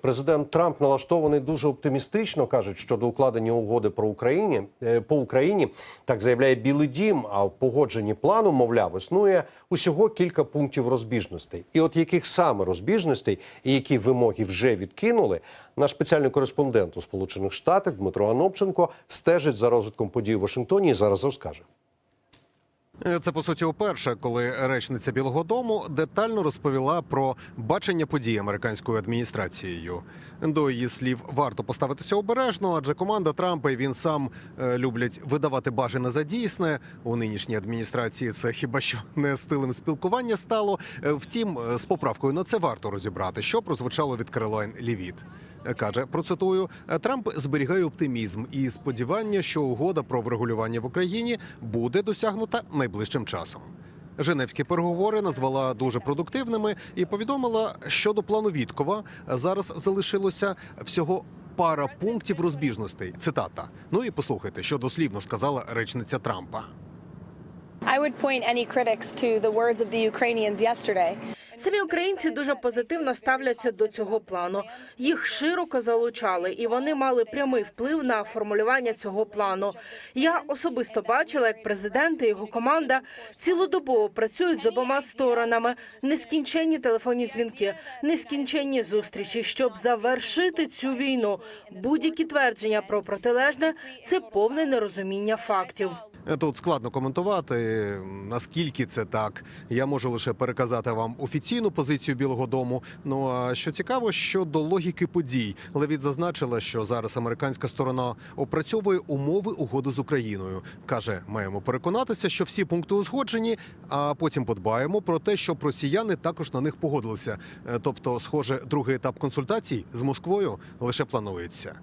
Президент Трамп налаштований дуже оптимістично, кажуть, щодо укладення угоди про Україні е, по Україні. Так заявляє Білий Дім. А в погодженні плану, мовляв, існує усього кілька пунктів розбіжностей. І от яких саме розбіжностей і які вимоги вже відкинули, наш спеціальний кореспондент у Сполучених Штатах Дмитро Анопченко стежить за розвитком подій у Вашингтоні і зараз розкаже. Це по суті уперше, коли речниця Білого Дому детально розповіла про бачення подій американською адміністрацією. До її слів варто поставитися обережно, адже команда Трампа і він сам е, люблять видавати бажане за дійсне. У нинішній адміністрації це хіба що не стилем спілкування стало. Е, Втім, е, з поправкою на це варто розібрати, що прозвучало від Каролайн Лівіт. Каже, процитую, «Е, Трамп зберігає оптимізм і сподівання, що угода про врегулювання в Україні буде досягнута найближчим часом. Женевські переговори назвала дуже продуктивними і повідомила, що до плану Віткова зараз залишилося всього пара пунктів розбіжностей. Цитата. Ну і послухайте, що дослівно сказала речниця Трампа. I would point any critics to the words of the Ukrainians yesterday. Самі українці дуже позитивно ставляться до цього плану. Їх широко залучали, і вони мали прямий вплив на формулювання цього плану. Я особисто бачила, як президент і його команда цілодобово працюють з обома сторонами. Нескінченні телефонні дзвінки, нескінченні зустрічі, щоб завершити цю війну. Будь-які твердження про протилежне це повне нерозуміння фактів. Тут складно коментувати, наскільки це так. Я можу лише переказати вам офіційну позицію Білого Дому. Ну а що цікаво, щодо логіки подій, Левіт зазначила, що зараз американська сторона опрацьовує умови угоди з Україною. каже, маємо переконатися, що всі пункти узгоджені, а потім подбаємо про те, щоб росіяни також на них погодилися. Е, Тобто, схоже, другий етап консультацій з Москвою лише планується.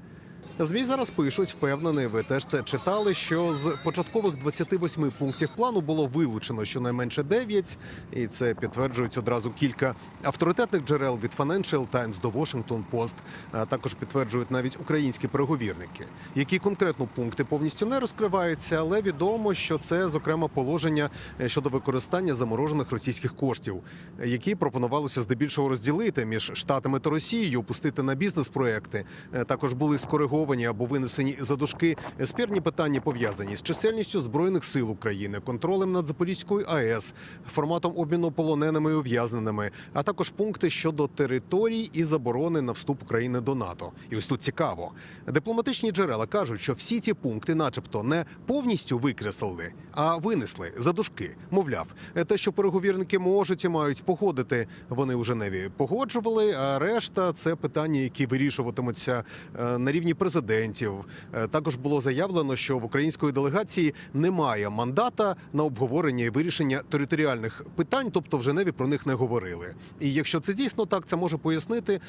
ЗМІ зараз пишуть, впевнений, ви теж це читали. Що з початкових 28 пунктів плану було вилучено щонайменше 9, і це підтверджують одразу кілька авторитетних джерел від Financial Times до Washington Post, а також підтверджують навіть українські переговірники. Які конкретно пункти повністю не розкриваються, але відомо, що це зокрема положення щодо використання заморожених російських коштів, які пропонувалося здебільшого розділити між штатами та Росією, опустити на бізнес-проекти. Е, Також були скориговані або винесені за дужки спірні питання пов'язані з чисельністю збройних сил України, контролем над Запорізькою АЕС, форматом обміну полоненими і ув'язненими, а також пункти щодо територій і заборони на вступ України до НАТО. І ось тут цікаво. Дипломатичні джерела кажуть, що всі ці пункти, начебто, не повністю викреслили, а винесли за дужки. Мовляв, те, що переговірники можуть і мають погодити, вони у Женеві погоджували. А решта це питання, які вирішуватимуться е, на рівні президентів. Е, Також було заявлено, що в української делегації немає мандата на обговорення і вирішення територіальних питань, тобто в Женеві про них не говорили. І якщо це дійсно так, це може пояснити,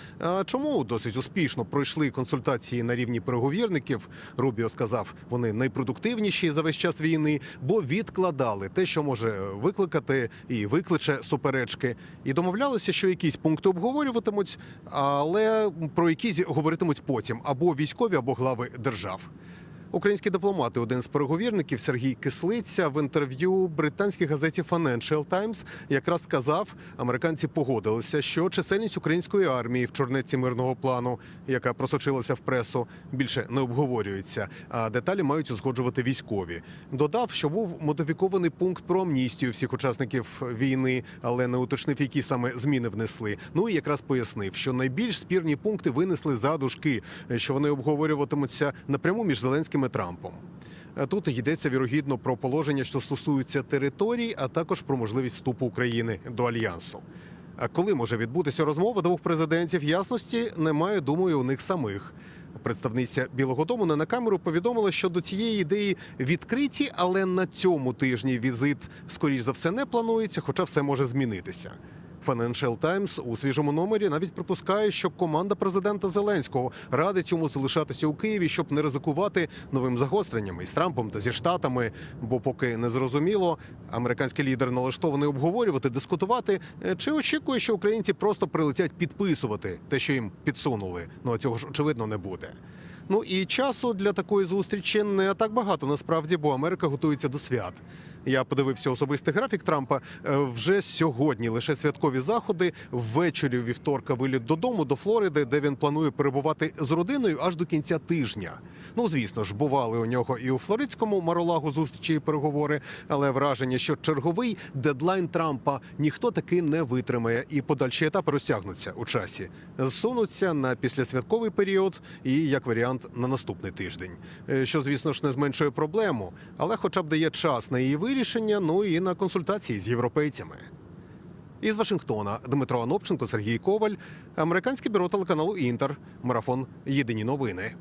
чому досить успішно пройшли консультації на рівні переговірників. Рубіо сказав, вони найпродуктивніші за весь час війни, бо відкладали те, що може викликати і викличе суперечки, і домовлялися, що якісь пункти обговорюватимуть, але про якісь говоритимуть потім або військові, або глави держав. Українські дипломати, один з переговірників Сергій Кислиця в інтерв'ю британській газеті Financial Times якраз сказав, американці погодилися, що чисельність української армії в чорнеці мирного плану, яка просочилася в пресу, більше не обговорюється. А деталі мають узгоджувати військові. Додав, що був модифікований пункт про амністію всіх учасників війни, але не уточнив, які саме зміни внесли. Ну і якраз пояснив, що найбільш спірні пункти винесли за дужки, що вони обговорюватимуться напряму між Зеленським і Трампом. Е, Тут йдеться вірогідно про положення, що стосуються територій, а також про можливість вступу України до альянсу. А коли може відбутися розмова двох президентів? Ясності немає, думаю, у них самих. Представниця Білого Дому не на камеру повідомила, що до цієї ідеї відкриті, але на цьому тижні візит, скоріш за все, не планується, хоча все може змінитися. Financial Times у свіжому номері навіть припускає, що команда президента Зеленського радить йому залишатися у Києві, щоб не ризикувати новим загостреннями із Трампом та зі штатами. Бо поки не зрозуміло, американський лідер налаштований обговорювати, дискутувати, е, чи очікує, що українці просто прилетять підписувати те, що їм підсунули. Ну а цього ж очевидно не буде. Ну і часу для такої зустрічі не так багато насправді, бо Америка готується до свят. Я подивився особистий графік Трампа. Е, Вже сьогодні лише святкові заходи. Ввечері вівторка виліт додому до Флориди, де він планує перебувати з родиною аж до кінця тижня. Ну звісно ж, бували у нього і у флоридському Маролагу зустрічі і переговори, але враження, що черговий дедлайн Трампа ніхто таки не витримає, і подальші етапи розтягнуться у часі, зсунуться на післясвятковий період і як варіант на наступний тиждень. Е, Що, звісно ж, не зменшує проблему, але хоча б дає час на її вирішення, ну і на консультації з європейцями. Із Вашингтона Дмитро Анопченко, Сергій Коваль, американське бюро телеканалу Інтер, марафон Єдині новини.